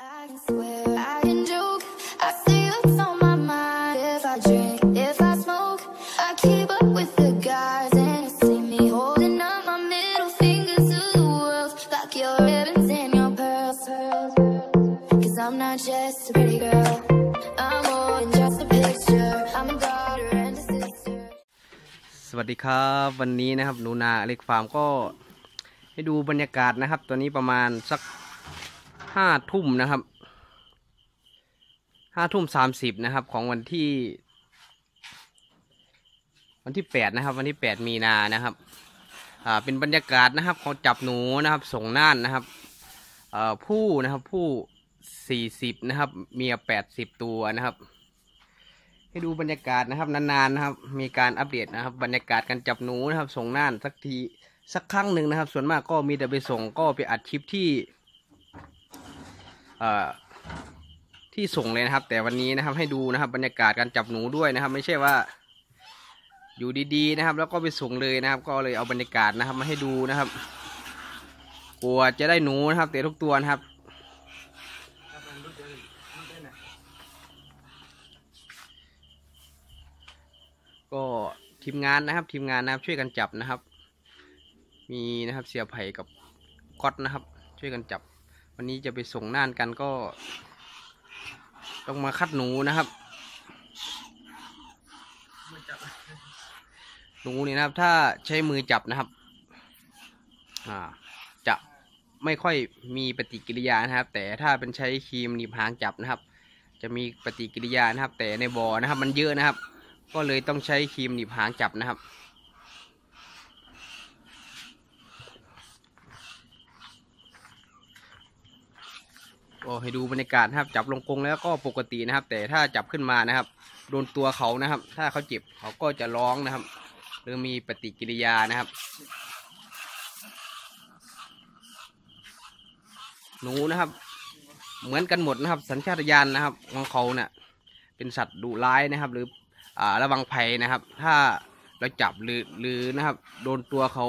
I can swear, I can joke. I see what's on my mind. If I drink, if I smoke, I keep up with the guys, and you see me holding up my middle fingers to the world. Like your ribbons and your pearls. Cause I'm not just a pretty girl, I'm more than just a picture. I'm a daughter and a sister. สวัสดีครับ วันนี้นะครับหนูนาอเล็กฟาร์มก็ให้ดูบรรยากาศนะครับตัวนี้ประมาณสัก ห้าทุ่มนะครับห้าทุ่มสามสิบนะครับ ของวันที่ วันที่แปดนะครับ วันที่แปดมีนานะครับ อ่าเป็นบรรยากาศนะครับเขาจับหนูนะครับ ส่งน่านนะครับเอ่อผู้นะครับผู้สี่สิบนะครับ เมียแปดสิบตัวนะครับ ให้ดูบรรยากาศนะครับนานๆนะครับ มีการอัปเดตนะครับ บรรยากาศการจับหนูนะครับ ส่งน่านสักทีสักครั้งหนึ่งนะครับ ส่วนมากก็มีแต่ไปส่งก็ไปอัดคลิปที่ ที่ส่งเลยนะครับ แต่วันนี้นะครับให้ดูนะครับ บรรยากาศการจับหนูด้วยนะครับ ไม่ใช่ว่า อยู่ดีๆนะครับ แล้วก็ไปส่งเลยนะครับ ก็เลยเอาบรรยากาศนะครับ มาให้ดูนะครับกลัวจะได้หนูนะครับแต่ทุกตัวนะครับก็ทีมงานนะครับ ทีมงานนะครับช่วยกันจับนะครับ มีนะครับเสียไผ่กับก๊อตนะครับ ช่วยกันจับ วันนี้จะไปส่งน่านกันก็ ต้องมาคัดหนูนะครับหนูนี่นะครับ ถ้าใช้มือจับนะครับ อ่า จะไม่ค่อยมีปฏิกิริยานะครับ แต่ถ้าเป็นใช้ครีมหนีบหางจับนะครับ จะมีปฏิกิริยานะครับ แต่ในบ่อนะครับ มันเยอะนะครับ ก็เลยต้องใช้ครีมหนีบหางจับนะครับ ก็ให้ดูบรรยากาศนะครับ จับลงกรงแล้วก็ปกตินะครับ แต่ถ้าจับขึ้นมานะครับ โดนตัวเขานะครับ ถ้าเขาเจ็บเขาก็จะร้องนะครับ หรือมีปฏิกิริยานะครับหนูนะครับ เหมือนกันหมดนะครับ สัญชาตญาณนะครับของเขาเนี่ยเป็นสัตว์ดุร้ายนะครับ หรืออ่าระวังภัยนะครับ ถ้าเราจับหรือหรือนะครับ โดนตัวเขา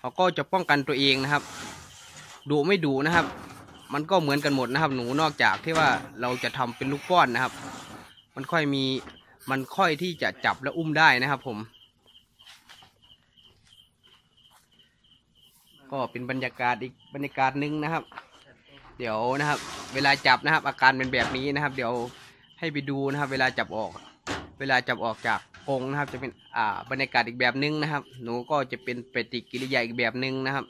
เขาก็จะป้องกันตัวเองนะครับดุไม่ดุนะครับ มันก็เหมือนกันหมดนะครับ หนูนอกจากที่ว่าเราจะทำเป็นลูกป้อนนะครับ มันค่อยมีมันค่อยที่จะจับและอุ้มได้นะครับผม ก็เป็นบรรยากาศอีกบรรยากาศหนึ่งนะครับ เดี๋ยวนะครับ เวลาจับนะครับ อาการเป็นแบบนี้นะครับ เดี๋ยวให้ไปดูนะครับ เวลาจับออก เวลาจับออกจากกรงนะครับ จะเป็นอ่าบรรยากาศอีกแบบนึงนะครับ หนูก็จะเป็นปฏิกิริยาอีกแบบนึงนะครับ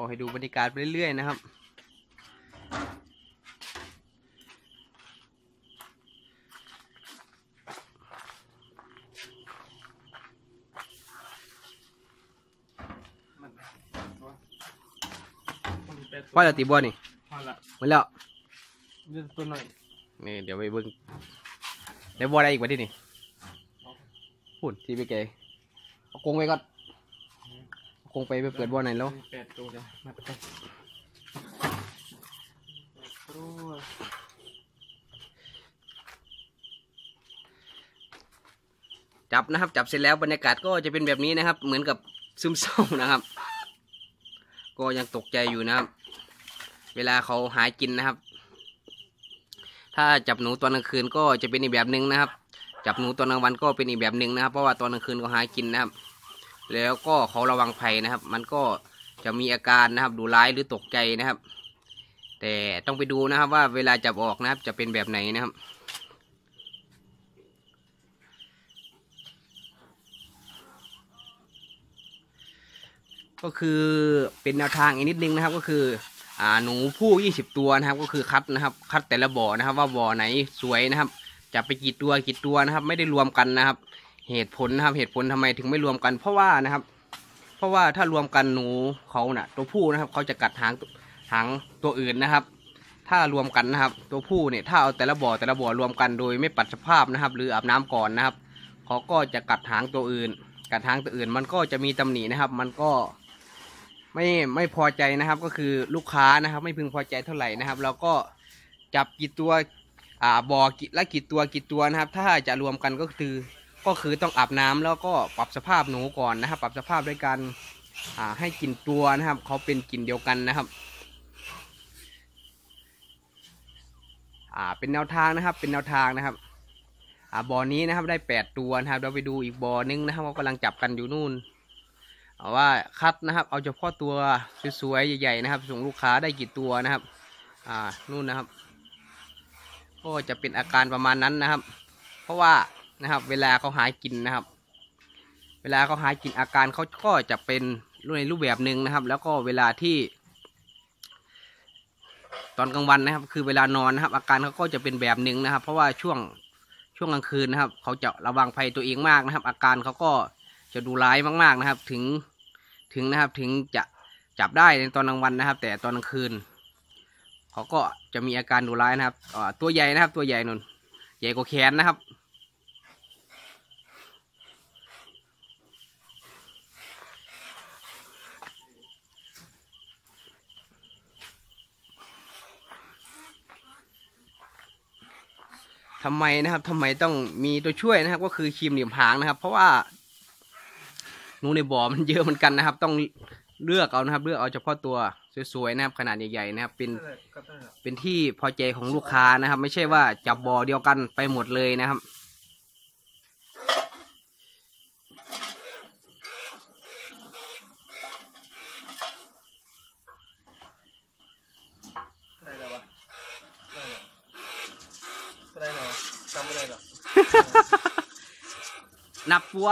ก็ให้ดูบรรยากาศไปเรื่อยๆนะครับ ว่าจะตีบัวนี่พอละหมดแล้วเลือกตัวหน่อยนี่เดี๋ยวไปเบิ่งได้บัวอะไรอีกวะที่นี่พูดทีไปเกยเอากรงไว้ก่อนเอากร งไปไปเปิดบัวไหนแล้วแปดตัวเลยมาไปตัวจับนะครับ จับเสร็จแล้วบรรยากาศก็จะเป็นแบบนี้นะครับ เหมือนกับซึมเศร้านะครับ ก็ยังตกใจอยู่นะครับ เวลาเขาหากินนะครับ ถ้าจับหนูตอนกลางคืนก็จะเป็นอีกแบบหนึ่งนะครับ จับหนูตอนกลางวันก็เป็นอีกแบบหนึ่งนะครับ เพราะว่าตอนกลางคืนเขาหากินนะครับ แล้วก็เขาระวังภัยนะครับ มันก็จะมีอาการนะครับ ดูร้ายหรือตกใจนะครับ แต่ต้องไปดูนะครับว่าเวลาจับออกนะครับ จะเป็นแบบไหนนะครับก็คือเป็นแนวทางอีกนิดนึงนะครับ ก็คืออ่าหนูผู้ยี่สิบตัวนะครับ ก็คือคัดนะครับ คัดแต่ละบ่อนะครับ ว่าบ่อไหนสวยนะครับ จะไปกี่ตัวกี่ตัวนะครับ ไม่ได้รวมกันนะครับ เหตุผลนะครับเหตุผลทำไมถึงไม่รวมกัน เพราะว่านะครับ เพราะว่าถ้ารวมกันหนูเขาน่ะ ตัวผู้นะครับเขาจะกัดหางหางตัวอื่นนะครับ ถ้ารวมกันนะครับ ตัวผู้เนี่ยถ้าเอาแต่ละบ่อแต่ละบ่อรวมกันโดยไม่ปัดสภาพนะครับ หรืออาบน้ำก่อนนะครับเขาก็จะกัดหางตัวอื่น กัดหางตัวอื่น มันก็จะมีตำหนินะครับ มันก็ไม่ไม่พอใจนะครับ ก็คือลูกค้านะครับ ไม่พึงพอใจเท่าไหร่นะครับเราก็จับกี่ตัวอ่าบ่อกี่ละกี่ตัวกี่ตัวนะครับ ถ้าจะรวมกันก็คือ ก็คือต้องอาบน้ำแล้วก็ปรับสภาพหนูก่อนนะครับ ปรับสภาพด้วยการให้กลิ่นตัวนะครับเขาเป็นกลิ่นเดียวกันนะครับ่าเป็นแนวทางนะครับเป็นแนวทางนะครับอ่าบ่อนี้นะครับได้แปดตัวนะครับเราไปดูอีกบ่อนึงนะครับว่ากำลังจับกันอยู่นู่นว่าคัดนะครับ เอาเฉพาะตัวสวยๆใหญ่ๆนะครับ ส่งลูกค้าได้กี่ตัวนะครับอ่านู่นนะครับ ก็จะเป็นอาการประมาณนั้นนะครับ เพราะว่า นะครับ เวลาเขาหากินนะครับ เวลาเขาหากินอาการเขาก็จะเป็นในรูปแบบหนึ่งนะครับ แล้วก็เวลาที่ ตอนกลางวันนะครับ คือเวลานอนนะครับ อาการเขาก็จะเป็นแบบหนึ่งนะครับ เพราะว่าช่วงช่วงกลางคืนนะครับ เขาจะระวังภัยตัวเองมากนะครับ อาการเขาก็จะดูร้ายมากๆนะครับ ถึงถึงนะครับถึงจะจับได้ในตอนกลางวันนะครับ แต่ตอนกลางคืน เขาก็จะมีอาการดูร้ายนะครับตัวใหญ่นะครับ ตัวใหญ่นนใหญ่กว่าแขนนะครับ ทำไมนะครับทำไมต้องมีตัวช่วยนะครับ ก็คือครีมเหลี่ยมหางนะครับ เพราะว่าหนูในบ่อมันเยอะเหมือนกันนะครับ ต้องเลือกเอานะครับ เลือกเอาเฉพาะตัวสวยๆนะครับ ขนาดใหญ่ๆนะครับ เป็นนั่นแหละก็นั่นแหละเป็นที่พอใจของลูกค้านะครับ ไม่ใช่ว่าจับบ่อเดียวกันไปหมดเลยนะครับ ได้แล้ววะได้แล้วก็ได้แล้วจำไม่ได้หรอก นับปัว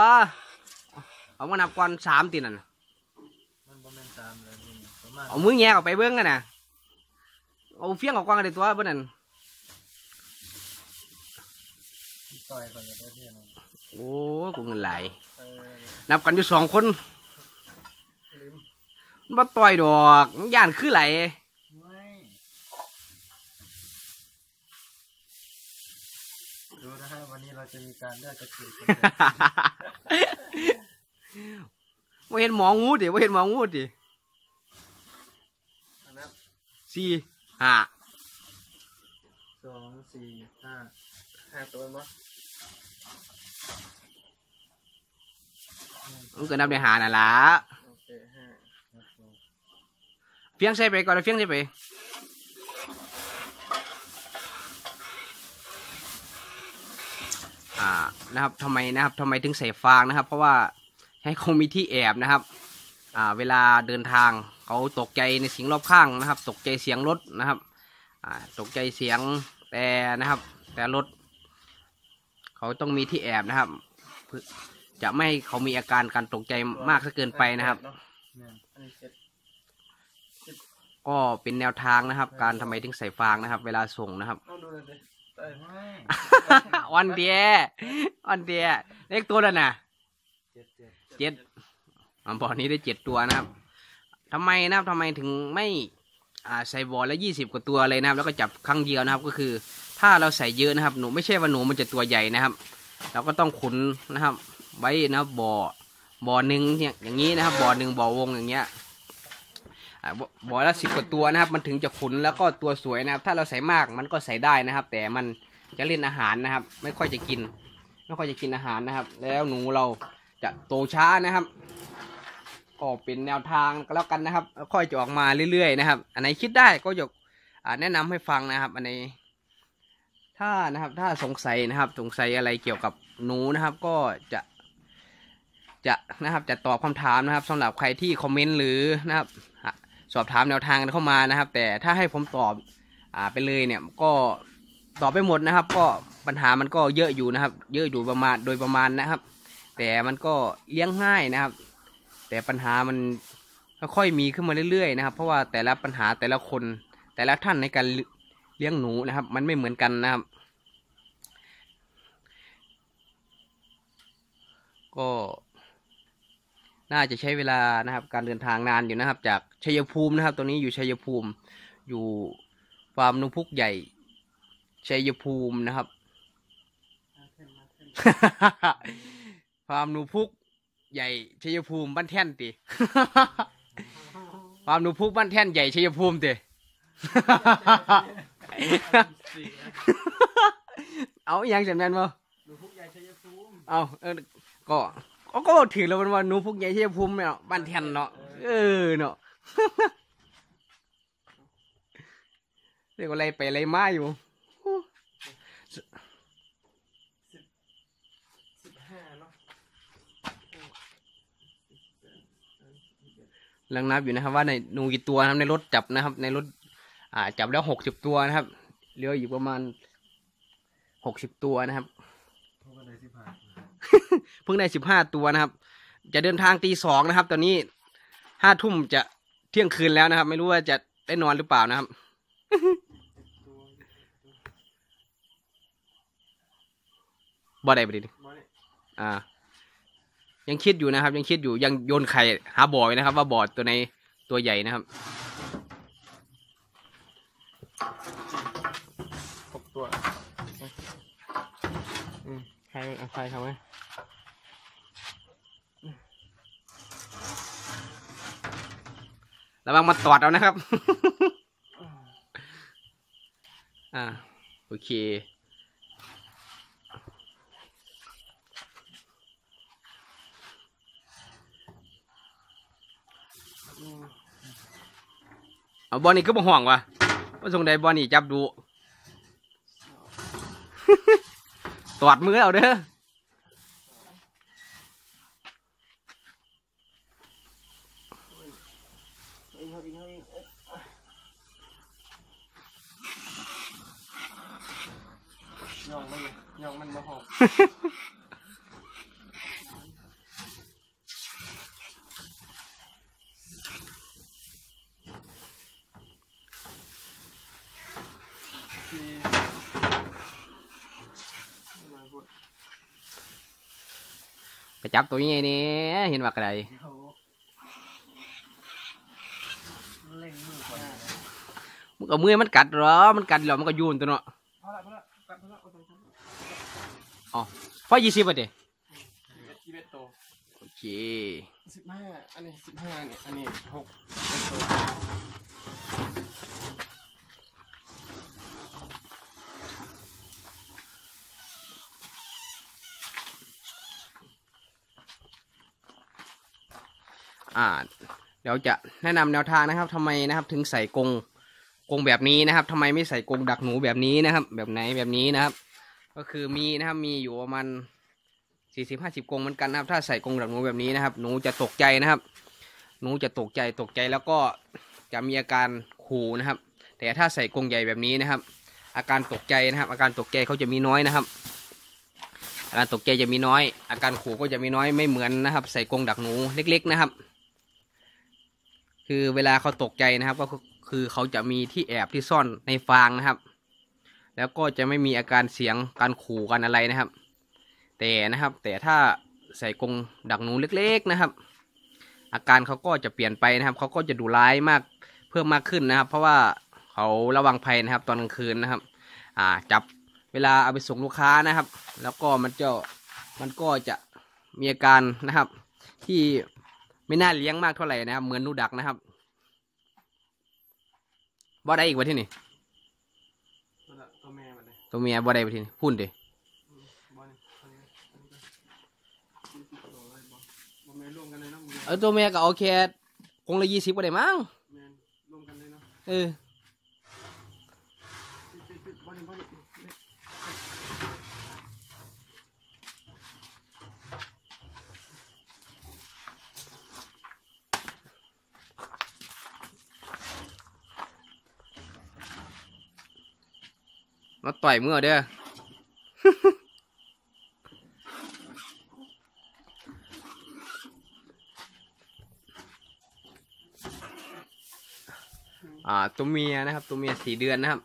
เอามานับก่อนสามตีนั่นน่ะมันประมาณสามเลยนี่ประมาณเอามือแงะออกไปเบิ้งกันนะเอาเฟี้ยงออกกวางกันเลยตัวเบิ้งนั่นต่อยก่อนจะได้เที่ยงโอ้กูเงินไหลายเออนับกันอยู่สองคนลืมมันบ่ต่อยดอกมันย่านคือไหล ไม่ดูนะฮะวันนี้เรา จะมีการเลือกกระจุยกันว่าเห็นหมองูดิว่าเห็นหมองูดินับสี่ห้าสองสี่ห้าห้าตัวมั้งมันก็นับในหาน่ะล่ะโอเคห้าครับผมเฟี้ยงใส่ไปก่อนแล้วเฟี้ยงใส่ไป อ่านะครับทำไมนะครับทำไมถึงใส่ฟางนะครับ เพราะว่าให้เขามีที่แอบนะครับ อ่าเวลาเดินทางเขาตกใจในสิ่งรอบข้างนะครับ ตกใจเสียงรถนะครับอ่าตกใจเสียงแต่นะครับ แต่รถ เขาต้องมีที่แอบนะครับเพื่อจะไม่ให้เขามีอาการการตกใจมากเกินไปนะครับก็เป็นแนวทางนะครับ การทำไมถึงใส่ฟางนะครับ เวลาส่งนะครับ เอาดูเลยดิได้ไหมวันเดียวันเดียเลขตัวแล้วนะเจ็ดเจ็ดเจ็ดอ่าบ่อนี้ได้เจ็ดตัวนะครับทำไมนะครับทำไมถึงไม่อ่าใส่บ่อละยี่สิบกว่าตัวเลยนะครับ แล้วก็จับครั้งเดียวนะครับ ก็คือ ถ้าเราใส่เยอะนะครับ หนูไม่ใช่ว่าหนูมันจะตัวใหญ่นะครับ เราก็ต้องขุนนะครับ ไว้นะบ่อบ่อหนึ่งเนี่ยอย่างนี้นะครับ บ่อหนึ่งบ่อวงอย่างเงี้ยอ่า บ่บ่อละสิบกว่าตัวนะครับ มันถึงจะขุนแล้วก็ตัวสวยนะครับ ถ้าเราใส่มากมันก็ใส่ได้นะครับ แต่มันจะเล่นอาหารนะครับ ไม่ค่อยจะกิน ไม่ค่อยจะกินอาหารนะครับ แล้วหนูเราจะโตช้านะครับก็เป็นแนวทางก็แล้วกันนะครับแล้วค่อยจะออกมาเรื่อยๆนะครับ อันไหนคิดได้ก็จะอ่าแนะนำให้ฟังนะครับ อันไหนถ้านะครับถ้าสงสัยนะครับ สงสัยอะไรเกี่ยวกับหนูนะครับ ก็จะจะนะครับจะตอบคำถามนะครับสำหรับใครที่คอมเมนต์หรือนะครับ สอบถามแนวทางกันเข้ามานะครับ แต่ถ้าให้ผมตอบอ่าไปเลยเนี่ยก็ตอบไปหมดนะครับ ก็ปัญหามันก็เยอะอยู่นะครับ เยอะอยู่ประมาณโดยประมาณนะครับ แต่มันก็เลี้ยงง่ายนะครับ แต่ปัญหามันค่อยๆมีขึ้นมาเรื่อยๆนะครับ เพราะว่าแต่ละปัญหาแต่ละคนแต่ละท่านในการเลี้ยงหนูนะครับ มันไม่เหมือนกันนะครับ ก็ น่าจะใช้เวลานะครับ การเดินทางนานอยู่นะครับ จากชัยภูมินะครับ ตัวนี้อยู่ชัยภูมิ อยู่ฟาร์มนุพุกใหญ่ชัยภูมินะครับมาเท่นมาเท่นฟาร์มหนูพุกใหญ่ชัยภูมิบ้านแท่นติฟาร์มหนูพุกบ้านแท่นใหญ่ชัยภูมิติสี่นะเอาอหยังจำแม่นบ่ดูพวกใหญ่ชัยภูมิ เอาก็ถือแล้วมันว่าหนูพุกใหญ่เชัยภูมิเนาะบ้านแทนเนาะเออเนาะเรียกว่าอะไรไปอะไรมาอยู่สิบห้าเนาะกำลังนับอยู่นะครับว่าในหนูกี่ตัวนะครับในรถจับนะครับ ในรถอ่าจับแล้วหกสิบตัวนะครับเหลืออยู่ประมาณหกสิบตัวนะครับ เพราะว่าได้สิบห้า เพิ่งได้สิบห้าตัวนะครับ จะเดินทางตีสองนะครับ ตอนนี้ห้าทุ่มจะเที่ยงคืนแล้วนะครับ ไม่รู้ว่าจะได้นอนหรือเปล่านะครับตัวบ่ได้ไปดิมาเนี่ยอ่า ยังคิดอยู่นะครับ ยังคิดอยู่ยังโยนไข่หาบ่อยนะครับ ว่าบ่อตัวในตัวใหญ่นะครับหกตัวอืมใครเอาใครทำไหม ระวังมาตอดเอานะครับ อ่า โอเค เอาบอลนี่ก็บ่ห่วงวะว่าทรงใดบอลนี่จับดู ตอดมือเอาเด้อกครับอีกครับอีกเอ๊ะย่องมันย่องมันมาหอกสี่มาพูด ไปจับตัวนี้นี่เห็นว่ากระไดเขาเล่งมือก่อนนะมันก็มือมันกัดหรอ มันกัดแล้วมันก็ยูนตัวเนาะพอละพอละกลับพอละเอาตรงนั้นอ๋อพอยี่สิบอะเด้ยี่สิบตัวโอเคสิบห้าอันนี้สิบห้าเนี่ยอันนี้หก อ่าเดี๋ยวจะแนะนำแนวทางนะครับทำไมนะครับถึงใส่กรงกรงแบบนี้นะครับทำไมไม่ใส่กรงดักหนูแบบนี้นะครับ แบบไหนแบบนี้นะครับ ก็คือมีนะครับมีอยู่ประมาณสี่สิบห้าสิบกรงเหมือนกันนะครับ ถ้าใส่กรงดักหนูแบบนี้นะครับ หนูจะตกใจนะครับ หนูจะตกใจตกใจแล้วก็จะมีอาการขู่นะครับ แต่ถ้าใส่กรงใหญ่แบบนี้นะครับ อาการตกใจนะครับ อาการตกใจเขาจะมีน้อยนะครับอาการตกใจจะมีน้อย อาการขู่ก็จะมีน้อยไม่เหมือนนะครับ ใส่กรงดักหนูเล็ก ๆ นะครับ คือเวลาเขาตกใจนะครับ ก็คือเขาจะมีที่แอบที่ซ่อนในฟางนะครับ แล้วก็จะไม่มีอาการเสียงการขู่กันอะไรนะครับ แต่นะครับ แต่ถ้าใส่กรงดักหนูเล็ก ๆนะครับ อาการเขาก็จะเปลี่ยนไปนะครับ เขาก็จะดุร้ายมากเพิ่มมากขึ้นนะครับ เพราะว่าเขาระวังภัยนะครับ ตอนกลางคืนนะครับ อ่าจับเวลาเอาไปส่งลูกค้านะครับ แล้วก็มันจะมันก็จะมีอาการนะครับ ที่ ไม่น่าเลี้ยงมากเท่าไหร่นะครับเหมือนหนูดักนะครับบ่ได้อีกวะที่นี่ตัวละตัวแม่มาเลยตัวเมียบ่ได้วะที่นี่พุ่นดิบอลอันนี้อันนี้ก็สี่สิบตัวเลยบอลบอลแม่รวมกันเลยเนาะมึงเออตัวเมียก็โอเคคงละยี่สิบก็ได้มั้งแม่รวมกันเลยเนาะเออ ปิดปิดปิดบอลบอล มาต่อยเมื่อเด้ออ่าตัวเมียนะครับ ตัวเมียสี่เดือนนะครับ